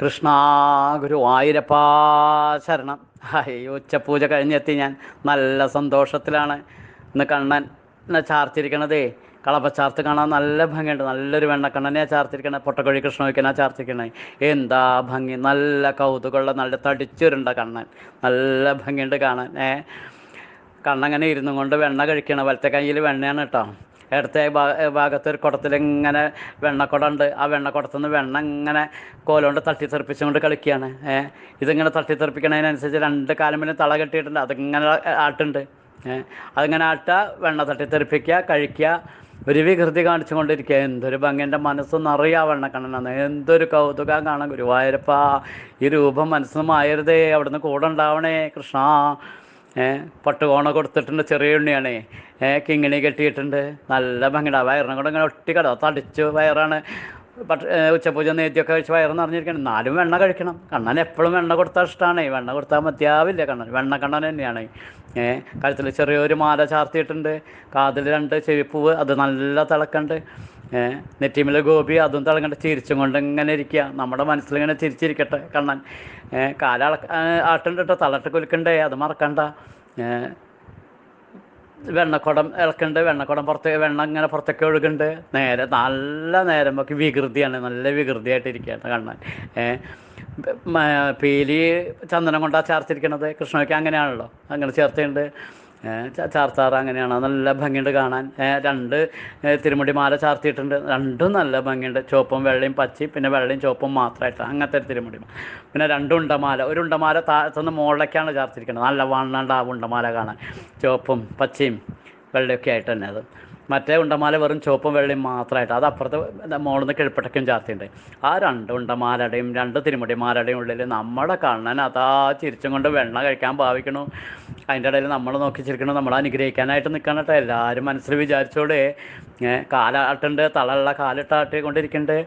കൃഷ്ണ ഗുരുവായൂരപ്പാ ശരണം. അയ്യോ ഉച്ചപൂജ കഴിഞ്ഞെത്തി ഞാൻ. നല്ല സന്തോഷത്തിലാണ്. ഇന്ന് കണ്ണൻ എന്നെ ചാർത്തിരിക്കണതേ കളപ്പച്ചാർത്ത് കാണാൻ നല്ല ഭംഗിയുണ്ട്. നല്ലൊരു വെണ്ണക്കണ്ണനെ ചാർത്തിരിക്കണേ. പൊട്ടക്കൊഴി കൃഷ്ണവിക്കനാ ചാർത്തിരിക്കണേ. എന്താ ഭംഗി? നല്ല കൗതുകമുള്ള നല്ല തടിച്ചുരുണ്ട കണ്ണൻ. നല്ല ഭംഗിയുണ്ട് കാണാൻ. ഏ കണ്ണങ്ങനെ ഇരുന്നും കൊണ്ട് വെണ്ണ കഴിക്കണം വലത്തെ കയ്യിൽ വെണ്ണയാണ് കേട്ടോ. ഇടത്തെ ഭാഗത്ത് ഒരു കുടത്തിൽ ഇങ്ങനെ വെണ്ണക്കുടമുണ്ട് ആ വെണ്ണക്കുടത്തു നിന്ന് വെണ്ണ ഇങ്ങനെ കോലുകൊണ്ട് തട്ടിത്തെറിപ്പിച്ചുകൊണ്ട് കളിക്കുകയാണ് ഇതിങ്ങനെ തട്ടിത്തെറിപ്പിക്കണതിനനുസരിച്ച് രണ്ട് കാലമിന് തള കെട്ടിയിട്ടുണ്ട്. അതിങ്ങനെ ആട്ടുണ്ട്. അതിങ്ങനെ ആട്ടുക വെണ്ണ തട്ടിത്തെറിപ്പിക്കുക കഴിക്കുക. ഒരു വികൃതി കാണിച്ചുകൊണ്ടിരിക്കുക. എന്തൊരു ഭംഗി എന്റെ മനസ്സൊന്നും നിറയെ ആ വെണ്ണക്കണ്ണനാണ് എന്തൊരു കൗതുകം കാണാൻ ഗുരുവായൂരപ്പ. ഈ രൂപം മനസ്സിന് ആയരുതേ അവിടുന്ന് കൂടെ ഉണ്ടാവണേ കൃഷ്ണ. പട്ടുകോണ കൊടുത്തിട്ടുണ്ട് ചെറിയ ഉണ്ണിയാണ്. കിങ്ങിണി കെട്ടിയിട്ടുണ്ട്. നല്ല ഭംഗിയുടെ വയറിനും കൂടെ ഇങ്ങനെ ഒട്ടിക്കട തടിച്ചു വയറാണ്. പട്ട് ഉച്ചപൂജ നേദ്യമൊക്കെ കഴിച്ച് വയറ് നിറഞ്ഞിരിക്കണം എന്നാലും വെണ്ണ കഴിക്കണം. കണ്ണൻ എപ്പോഴും വെണ്ണ കൊടുത്താൽ ഇഷ്ടമാണ് വെണ്ണ കൊടുത്താൽ മതിയാവില്ല കണ്ണൻ വെണ്ണ കണ്ണൻ തന്നെയാണ്. ഏഹ് കഴുത്തിൽ ചെറിയൊരു മാല ചാർത്തിയിട്ടുണ്ട്. കാതിൽ രണ്ട് ചെവിപ്പൂവ് അത് നല്ല തിളക്കണ്ട്. നെറ്റിമിലെ ഗോപി അതും തിളങ്ങണ്ട് ചിരിച്ചും കൊണ്ട് ഇങ്ങനെ ഇരിക്കുക നമ്മുടെ മനസ്സിലിങ്ങനെ ചിരിച്ചിരിക്കട്ടെ കണ്ണൻ. കാല ആട്ടുണ്ട് കേട്ടോ തളട്ട് കുലുക്കണ്ടേ? അത് മറക്കണ്ട. വെണ്ണക്കുടം ഇളക്കുന്നുണ്ട് വെണ്ണക്കുടം പുറത്ത് വെണ്ണ ഇങ്ങനെ പുറത്തേക്ക് ഒഴുകുന്നുണ്ട് നേരെ നല്ല നേരം നോക്കി വികൃതിയാണ്. നല്ല വികൃതിയായിട്ടിരിക്കുകയാണ് കണ്ണൻ. പീലി ചന്ദനം കൊണ്ടാണ് ചേർത്തിരിക്കണത്. കൃഷ്ണയ്ക്ക് അങ്ങനെയാണല്ലോ. അങ്ങനെ ചേർത്തിട്ടുണ്ട് ചാർത്താറ് അങ്ങനെയാണ്? നല്ല ഭംഗിയുണ്ട് കാണാൻ. രണ്ട് തിരുമുടി മാല ചാർത്തിയിട്ടുണ്ട്. രണ്ടും നല്ല ഭംഗിയുണ്ട്. ചുവപ്പും വെള്ളയും പച്ചയും പിന്നെ വെള്ളയും ചുവപ്പും മാത്രമായിട്ട്. അങ്ങനത്തെ ഒരു തിരുമുടി. പിന്നെ രണ്ട് ഉണ്ടമാല. ഒരു ഉണ്ടമാല താഴത്തുനിന്ന് മുകളിലേക്കാണ് ചാർത്തിരിക്കുന്നത്. നല്ല വണ്ണണ്ട ആ ഉണ്ടമാല കാണാൻ. ചുവപ്പും പച്ചയും വെള്ളയൊക്കെ ആയിട്ട് തന്നെ അത്. മറ്റേ ഉണ്ടമാല വെറും ചുവപ്പും വെള്ളയും മാത്രമായിട്ട്. അത് അപ്പുറത്ത് മുകളിൽ നിന്ന് കിഴപ്പട്ടയ്ക്കും ചാർത്തിയുണ്ട്. ആ രണ്ട് ഉണ്ടമാലയുടെയും രണ്ട് തിരുമുടിമാലയുടെയും ഉള്ളിൽ നമ്മുടെ കണ്ണൻ അതാ ചിരിച്ചും കൊണ്ട് വെണ്ണ കഴിക്കാൻ ഭാവിക്കണു. അതിന്റെ ഇടയിൽ നമ്മൾ നോക്കി ചിരിക്കണം നമ്മൾ അനുഗ്രഹിക്കാനായിട്ട് നിൽക്കണം കേട്ടോ. എല്ലാവരും മനസ്സിൽ വിചാരിച്ചോടെ കാലാട്ടുണ്ട് തളയുള്ള കാലിട്ടാട്ടി കൊണ്ടിരിക്കുന്നുണ്ട്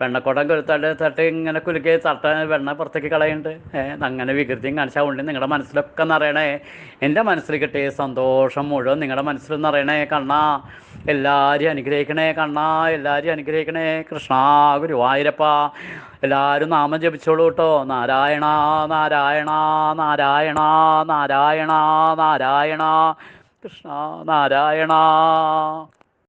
വെണ്ണക്കുടം കൊരുത്താണ്ട് തട്ടി ഇങ്ങനെ കുലുക്കി തട്ട വെണ്ണ പുറത്തേക്ക് കളയുന്നുണ്ട്. അങ്ങനെ വികൃതിയും കാണിച്ചാൽ ഉണ്ടെങ്കിൽ നിങ്ങളുടെ മനസ്സിലൊക്കെ നിറയണേ. എന്റെ മനസ്സിൽ കിട്ടിയ സന്തോഷം മുഴുവൻ നിങ്ങളുടെ മനസ്സിൽ നിറയണേ. കണ്ണാ എല്ലാവരും അനുഗ്രഹിക്കണേ കണ്ണ എല്ലാവരെയും അനുഗ്രഹിക്കണേ. കൃഷ്ണ ഗുരുവായൂരപ്പ എല്ലാവരും നാമം ജപിച്ചോളൂ കേട്ടോ. നാരായണ നാരായണ നാരായണ നാരായണ നാരായണ. കൃഷ്ണ നാരായണ.